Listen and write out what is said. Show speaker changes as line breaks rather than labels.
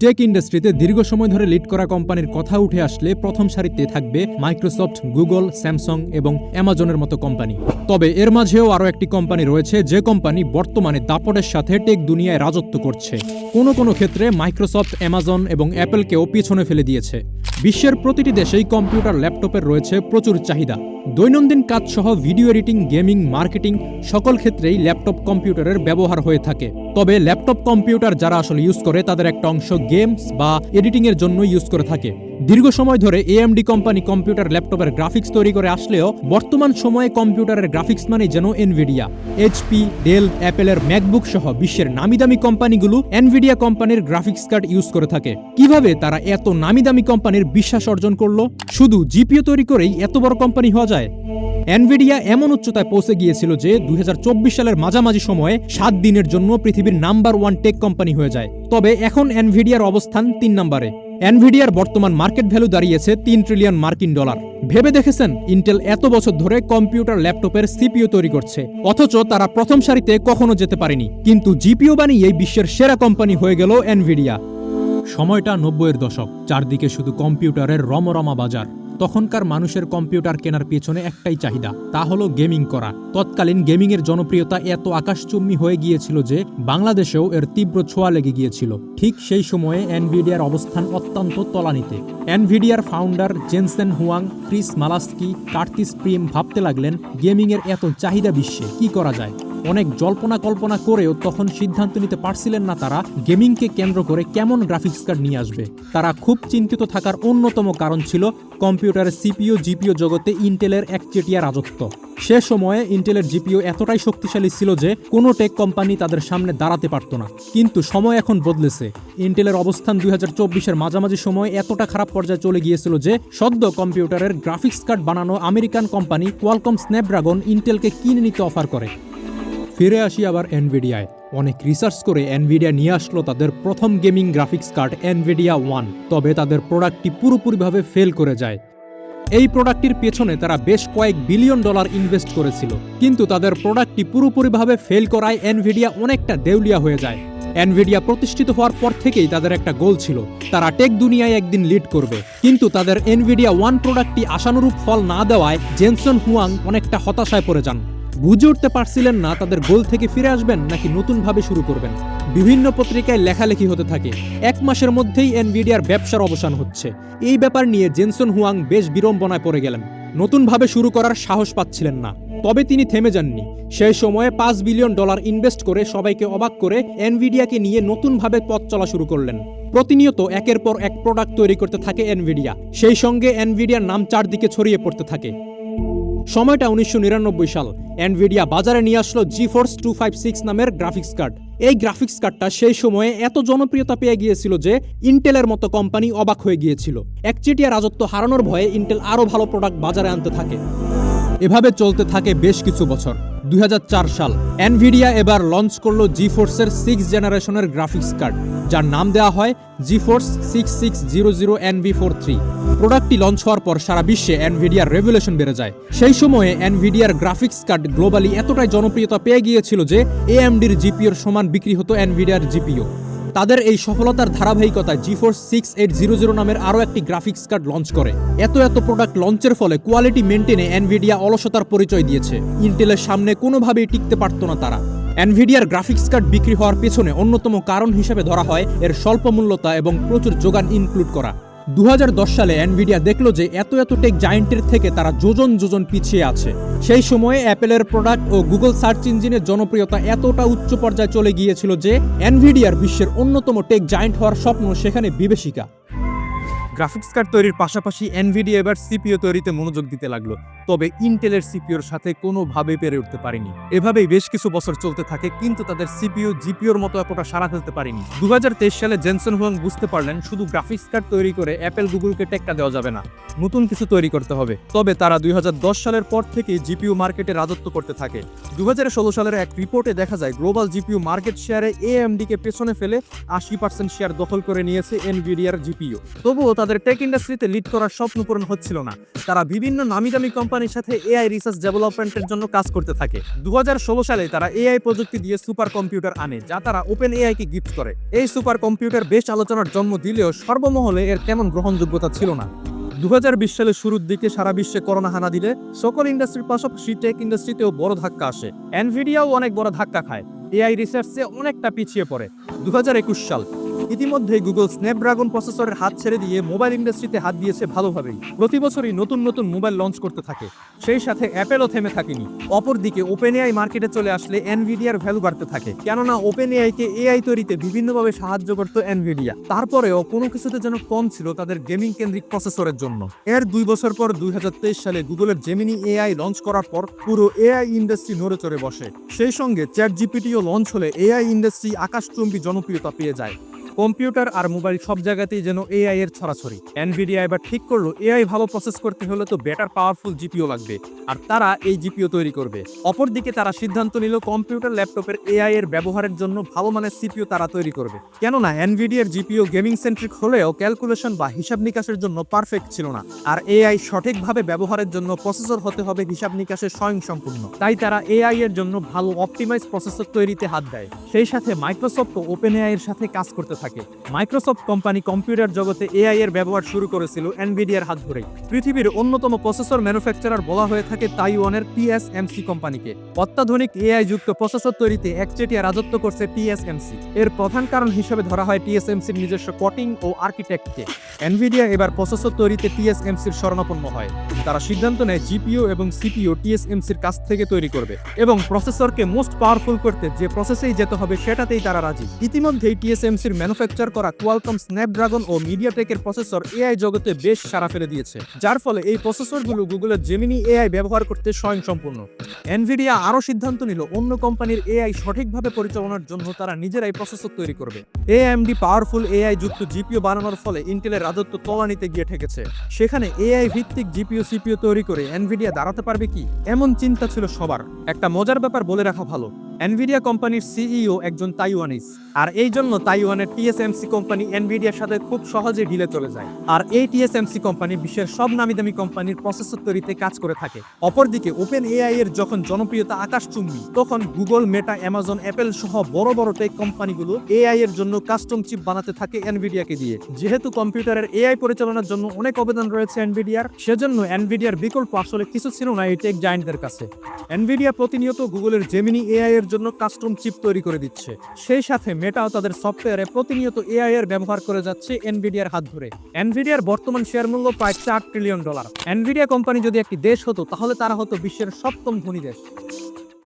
Take ইন্ডাস্ট্রিতে দীর্ঘ সময় ধরে লিড করা কোম্পানির কথা উঠে আসলে প্রথম সারিতে থাকবে মাইক্রোসফট গুগল স্যামসাং এবং অ্যামাজনের মতো কোম্পানি তবে এর মাঝেও আরও একটি কোম্পানি রয়েছে যে কোম্পানি বর্তমানে দাপটের সাথে টেক দুনিয়ায় রাজত্ব করছে। কোনো কোনো ক্ষেত্রে মাইক্রোসফট অ্যামাজন এবং অ্যাপেলকেও পিছনে ফেলে দিয়েছে। বিশ্বের প্রতিটি দেশেই কম্পিউটার ল্যাপটপের রয়েছে প্রচুর চাহিদা। দৈনন্দিন কাজ সহ ভিডিও এডিটিং, গেমিং, মার্কেটিং সকল ক্ষেত্রেই ল্যাপটপ কম্পিউটারের ব্যবহার হয়ে থাকে। তবে ল্যাপটপ কম্পিউটার যারা আসলে ইউজ করে, তাদের একটা অংশ গেমস বা এডিটিং এর জন্য ইউজ করে থাকে। দীর্ঘ সময় ধরে এএমডি কোম্পানি কম্পিউটার ল্যাপটপের গ্রাফিক্স তৈরি করে আসলেও বর্তমান সময়ে কম্পিউটারের গ্রাফিক্স মানে যেন এনভিডিয়া এইচপি ডেল অ্যাপেলের ম্যাকবুক সহ বিশ্বের নামি দামি কোম্পানিগুলো এনভিডিয়া কোম্পানির গ্রাফিক্স কার্ড ইউজ করে থাকে। কীভাবে তারা এত নামি দামি কোম্পানির বিশ্বাস অর্জন করল? শুধু জিপিও তৈরি করেই এত বড় কোম্পানি হওয়া যায়? এনভিডিয়া এমন উচ্চতায় পৌঁছে গিয়েছিল যে দুই হাজার চব্বিশ সালের মাঝামাঝি সময়ে সাত দিনের জন্য পৃথিবীর নাম্বার ওয়ান টেক কোম্পানি হয়ে যায়। তবে এখন এনভিডিয়ার অবস্থান তিন নম্বরে। এনভিডিয়ার বর্তমান মার্কেট ভ্যালু দাঁড়িয়েছে তিন ট্রিলিয়ন মার্কিন ডলার। ভেবে দেখেছেন? ইন্টেল এত বছর ধরে কম্পিউটার, ল্যাপটপের সিপিও তৈরি করছে। অথচ তারা প্রথম সারিতে কখনো যেতে পারেনি। কিন্তু জিপিও বানিয়ে বিশ্বের সেরা কোম্পানি হয়ে গেল এনভিডিয়া সময়টা নব্বইয়ের দশক। চারদিকে শুধু কম্পিউটারের রমরমা বাজার। তখনকার মানুষের কম্পিউটার কেনার পেছনে একটাই চাহিদা, তা হলো গেমিং করা। তৎকালীন গেমিংয়ের জনপ্রিয়তা এত আকাশচুম্বী হয়ে গিয়েছিল যে বাংলাদেশেও এর তীব্র ছোঁয়া লেগে গিয়েছিল। ঠিক সেই সময়ে এনভিডিয়ার অবস্থান অত্যন্ত তলানিতে। এনভিডিয়ার founder Jensen Huang, Chris Malachowsky, Curtis Priem ভাবতে লাগলেন, গেমিংয়ের এত চাহিদা বিশ্বে কি করা যায়? অনেক জল্পনা কল্পনা করেও তখন সিদ্ধান্ত নিতে পারছিলেন না তারা গেমিংকে কেন্দ্র করে কেমন গ্রাফিক্স কার্ড নিয়ে আসবে। তারা খুব চিন্তিত থাকার অন্যতম কারণ ছিল কম্পিউটারের সিপিও জিপিও জগতে ইন্টেলের একচেটিয়া রাজত্ব। সে সময়ে ইন্টেলের জিপিও এতটাই শক্তিশালী ছিল যে কোনো টেক কোম্পানি তাদের সামনে দাঁড়াতে পারত না। কিন্তু সময় এখন বদলেছে। ইন্টেলের অবস্থান দুই হাজার চব্বিশের মাঝামাঝি সময় এতটা খারাপ পর্যায়ে চলে গিয়েছিল যে সদ্য কম্পিউটারের গ্রাফিক্স কার্ড বানানো আমেরিকান কোম্পানি কোয়ালকম স্ন্যাপড্রাগন ইন্টেলকে কিনে নিতে অফার করে। ফিরে আসি আবার এনভিডিয়ায় অনেক রিসার্চ করে এনভিডিয়া নিয়ে আসলো তাদের প্রথম gaming graphics card Nvidia one তবে তাদের প্রোডাক্টটি পুরোপুরিভাবে ফেল করে যায়। এই প্রোডাক্টটির পেছনে তারা বেশ কয়েক বিলিয়ন ডলার ইনভেস্ট করেছিল, কিন্তু তাদের প্রোডাক্টটি পুরোপুরিভাবে ফেল করায় এনভিডিয়া অনেকটা দেউলিয়া হয়ে যায়। এনভিডিয়া প্রতিষ্ঠিত হওয়ার পর থেকেই তাদের একটা গোল ছিল, তারা টেক দুনিয়ায় একদিন লিড করবে। কিন্তু তাদের এনভিডিয়া ওয়ান প্রোডাক্টটি আশানুরূপ ফল না দেওয়ায় জেনসন হুয়াং অনেকটা হতাশায় পড়ে যান। বুঝে উঠতে পারছিলেন না তাদের গোল থেকে ফিরে আসবেন নাকি নতুনভাবে শুরু করবেন। বিভিন্ন পত্রিকায় লেখালেখি হতে থাকে। এক মাসের মধ্যেই এনভিডিয়ার ব্যবসার অবসান হচ্ছে। এই ব্যাপার নিয়ে জেনসন হুয়াং বেশ বিড়ম্বনায় পড়ে গেলেন। নতুনভাবে শুরু করার সাহস পাচ্ছিলেন না। তবে তিনি থেমে যাননি। সেই সময়ে পাঁচ বিলিয়ন ডলার ইনভেস্ট করে সবাইকে অবাক করে এনভিডিয়াকে নিয়ে নতুনভাবে পথ চলা শুরু করলেন। প্রতিনিয়ত একের পর এক প্রোডাক্ট তৈরি করতে থাকে এনভিডিয়া। সেই সঙ্গে এনভিডিয়ার নাম চারদিকে ছড়িয়ে পড়তে থাকে। সময়টা উনিশশো নিরানব্বই সাল। এনভিডিয়া বাজারে নিয়ে আসলো GeForce two five six নামের গ্রাফিক্স কার্ড এই গ্রাফিক্স কার্ডটা সেই সময়ে এত জনপ্রিয়তা পেয়ে গিয়েছিল যে ইন্টেলের মতো কোম্পানি অবাক হয়ে গিয়েছিল। একচেটিয়া রাজত্ব হারানোর ভয়ে ইন্টেল আরও ভালো প্রোডাক্ট বাজারে আনতে থাকে। এভাবে চলতে থাকে বেশ কিছু বছর। দুই হাজার চার সাল এনভিডিয়া এবার লঞ্চ করল জি ফোর্সের সিক্স জেনারেশনের গ্রাফিক্স কার্ড যার নাম দেওয়া হয় GeForce six six zero zero NV four three প্রোডাক্টটি লঞ্চ হওয়ার পর সারা বিশ্বে এনভিডিয়ার রেভুলেশন বেড়ে যায়। সেই সময়ে এনভিডিয়ার গ্রাফিক্স কার্ড গ্লোবালি এতটাই জনপ্রিয়তা পেয়ে গিয়েছিল যে এএমডির জিপিওর সমান বিক্রি হতো এনভিডিয়ার জিপিও তাদের এই সফলতার ধারাবাহিকতায় GeForce six eight zero zero নামের আরও একটি গ্রাফিক্স কার্ড লঞ্চ করে। এত এত প্রোডাক্ট লঞ্চের ফলে কোয়ালিটি মেনটেনে এনভিডিয়া অলসতার পরিচয় দিয়েছে। ইন্টেলের সামনে কোনোভাবেই টিকতে পারত না তারা। এনভিডিয়ার গ্রাফিক্স কার্ড বিক্রি হওয়ার পেছনে অন্যতম কারণ হিসেবে ধরা হয় এর স্বল্প মূল্যতা এবং প্রচুর যোগান ইনক্লুড করা। দু হাজার দশ সালে এনভিডিয়া দেখল যে এত এত টেক জায়েন্টের থেকে তারা যোজন যোজন পিছিয়ে আছে। সেই সময়ে অ্যাপেলের প্রোডাক্ট ও গুগল সার্চ ইঞ্জিনের জনপ্রিয়তা এতটা উচ্চ পর্যায়ে চলে গিয়েছিল যে এনভিডিয়ার বিশ্বের অন্যতম টেক জায়েন্ট হওয়ার স্বপ্ন সেখানে বিবেশিকা
গ্রাফিক্স কার্ড তৈরির পাশাপাশি এনভিডিয়া এবার সিপিও তৈরিতে মনোযোগ দিতে লাগল। তবে ইন্টেলের সিপিওর সাথে কোনোভাবে পেরে উঠতে পারেনি। এভাবেই বেশ কিছু বছর চলতে থাকে, কিন্তু তাদের সিপিও জিপিওর মতো এতটা সারা ফেলতে পারেনি। দু সালে জেনসন হুয়াং বুঝতে পারলেন, শুধু গ্রাফিক্স কার্ড তৈরি করে অ্যাপেল গুগলকে টেক্কা দেওয়া যাবে না। নতুন কিছু তৈরি করতে হবে। তবে তারা দুই হাজার দশ সালের পর থেকে জিপিও মার্কেটে রাজত্ব করতে থাকে। দু হাজার ষোলো সালের এক রিপোর্টে দেখা যায়, গ্লোবাল জিপিও মার্কেট শেয়ারে এএমডি কে পেছনে ফেলে আশি পার্সেন্ট শেয়ার দখল করে নিয়েছে এনভিডিয়ার জিপিও তবুও তাদের তাদের টেক ইন্ডাস্ট্রিতে লিড করার স্বপ্ন পূরণ হচ্ছিল না। তারা বিভিন্ন নামি দামি কোম্পানির সাথে এআই রিসার্চ ডেভেলপমেন্টের জন্য কাজ করতে থাকে। দু সালে তারা এআই প্রযুক্তি দিয়ে সুপার কম্পিউটার আনে, যা তারা ওপেন এআই কে গিফট করে। এই সুপার কম্পিউটার বেশ আলোচনার জন্ম দিলেও সর্বমহলে এর তেমন গ্রহণযোগ্যতা ছিল না। দু হাজার বিশ সালের শুরুর দিকে সারা বিশ্বে করোনা হানা দিলে সকল ইন্ডাস্ট্রির পাশাপাশি টেক ইন্ডাস্ট্রিতেও বড় ধাক্কা আসে। এনভিডিয়াও অনেক বড় ধাক্কা খায়। এআই রিসার্চে অনেকটা পিছিয়ে পড়ে। দু হাজার একুশ সাল ইতিমধ্যেই গুগল স্ন্যাপড্রাগন প্রসেসরের হাত ছেড়ে দিয়ে মোবাইল ইন্ডাস্ট্রিতে হাত দিয়েছে ভালোভাবেই। প্রতি বছরই নতুন নতুন মোবাইল লঞ্চ করতে থাকে। সেই সাথে অ্যাপেলও থেমে থাকেনি। অপরদিকে ওপেন এআই মার্কেটে চলে আসলে এনভিডিয়ার ভ্যালু বাড়তে থাকে। কেননা ওপেন এআইকে এআই তৈরিতে বিভিন্নভাবে সাহায্য করত এনভিডিয়া তারপরেও কোনো কিছুতে যেন কম ছিল তাদের গেমিং কেন্দ্রিক প্রসেসরের জন্য। এর দুই বছর পর দুই হাজার তেইশ সালে গুগলের জেমিনি এআই লঞ্চ করার পর পুরো এআই ইন্ডাস্ট্রি নড়ে চড়ে বসে। সেই সঙ্গে চ্যাট জিপিটিও লঞ্চ হলে এআই ইন্ডাস্ট্রি আকাশচুম্বী জনপ্রিয়তা পেয়ে যায়। কম্পিউটার আর মোবাইল সব জায়গাতেই যেন এআই এর ছড়াছড়ি। এনভিডিয়া এবার ঠিক করল এআই ভালো প্রসেস করতে হলে তো বেটার পাওয়ারফুল জিপিও লাগবে, আর তারা এই জিপিও তৈরি করবে। অপরদিকে তারা সিদ্ধান্ত নিল কম্পিউটার ল্যাপটপের এআই এর ব্যবহারের জন্য ভালো মানের সিপিও তারা তৈরি করবে। কেননা এনভিডিয়ার জিপিও গেমিং সেন্ট্রিক হলেও ক্যালকুলেশন বা হিসাব নিকাশের জন্য পারফেক্ট ছিল না, আর এআই সঠিকভাবে ব্যবহারের জন্য প্রসেসর হতে হবে হিসাব নিকাশে স্বয়ংসম্পূর্ণ। তাই তারা এআই এর জন্য ভালো অপটিমাইজ প্রসেসর তৈরিতে হাত দেয়। সেই সাথে মাইক্রোসফট ও ওপেন এআই এর সাথে কাজ করতে থাকে। মাইক্রোসফট কোম্পানি কম্পিউটার জগতে এআই এর ব্যবহার শুরু করেছিল এনভিডিয়ার হাত ধরেই। পৃথিবীর অন্যতম প্রসেসর ম্যানুফ্যাকচারার বলা হয়ে থাকে তাইওয়ানের টিএসএমসি কোম্পানিকে। অত্যাধুনিক এআই যুক্ত প্রসেসর তৈরিতে একচেটিয়া রাজত্ব করছে টিএসএমসি এর প্রধান কারণ হিসেবে ধরা হয় টিএসএমসির নিজস্ব কটিং ও আর্কিটেক্টকে এনভিডিয়া এবার প্রসেসর তৈরিতে টিএসএমসির শরণাপন্ন হয়। তারা সিদ্ধান্ত নেয় জিপিও এবং সিপিও টিএসএমসির কাছ থেকে তৈরি করবে এবং প্রসেসরকে মোস্ট পাওয়ারফুল করতে যে প্রসেসেই যেতে হবে সেটাতেই তারা রাজি। ইতিমধ্যেই টিএসএমসির ম্যানুফ্যাকচার করা কোয়ালকম স্ন্যাপড্রাগন ও মিডিয়াটেকের প্রসেসর এআই জগতে বেশ সারা ফেলে দিয়েছে, যার ফলে এই প্রসেসরগুলো গুগলের জেমিনি এআই ব্যবহার করতে স্বয়ংসম্পূর্ণ। এনভিডিয়া আরও সিদ্ধান্ত নিল, অন্য কোম্পানির এআই সঠিকভাবে পরিচালনার জন্য তারা নিজেরাই প্রসেসর তৈরি করবে। এএমডি পাওয়ারফুল এআই যুক্ত জিপিও বানানোর ফলে ইন্টেলের রাজত্ব তলানিতে গিয়ে ঠেকেছে। সেখানে এআই ভিত্তিক জিপিও সিপিও তৈরি করে এনভিডিয়া দাঁড়াতে পারবে কি? এমন চিন্তা ছিল সবার। একটা মজার ব্যাপার বলে রাখা ভালো এনভিডিয়া কোম্পানির সিইও একজন তাইওয়ানিস আর এই জন্য তাইওয়ানের টিএসএমসি কোম্পানি এনভিডিয়ার সাথে খুব সহজে ডিলে চলে যায়। আর এই টিএসএমসি কোম্পানি বিশ্বের সব নামি দামি কোম্পানির প্রসেসর তৈরিতে কাজ করে থাকে। অপরদিকে ওপেন এআই এর যখন জনপ্রিয়তা আকাশ চুম্বি, তখন গুগল মেটা অ্যামাজন অ্যাপেল সহ বড় বড় টেক কোম্পানিগুলো এআই এর জন্য কাস্টম চিপ বানাতে থাকে এনভিডিয়াকে দিয়ে। যেহেতু কম্পিউটারের এআই পরিচালনার জন্য অনেক অবদান রয়েছে এনভিডিয়ার সেজন্য এনভিডিয়ার বিকল্প আসলে কিছু ছিল না এই টেক জায়েন্টদের কাছে। এনভিডিয়া প্রতিনিয়ত গুগলের জেমিনি এআই এর জন্য কাস্টম চিপ তৈরি করে দিচ্ছে। সেই সাথে মেটাও তাদের সফটওয়্যারে প্রতিনিয়ত এআই এর ব্যবহার করে যাচ্ছে এনভিডিয়ার হাত ধরে। এনভিডিয়ার বর্তমান শেয়ার মূল্য প্রায় চার ট্রিলিয়ন ডলার এনভিডিয়া কোম্পানি যদি একটি দেশ হতো, তাহলে তারা হতো বিশ্বের সপ্তম ধনী দেশ।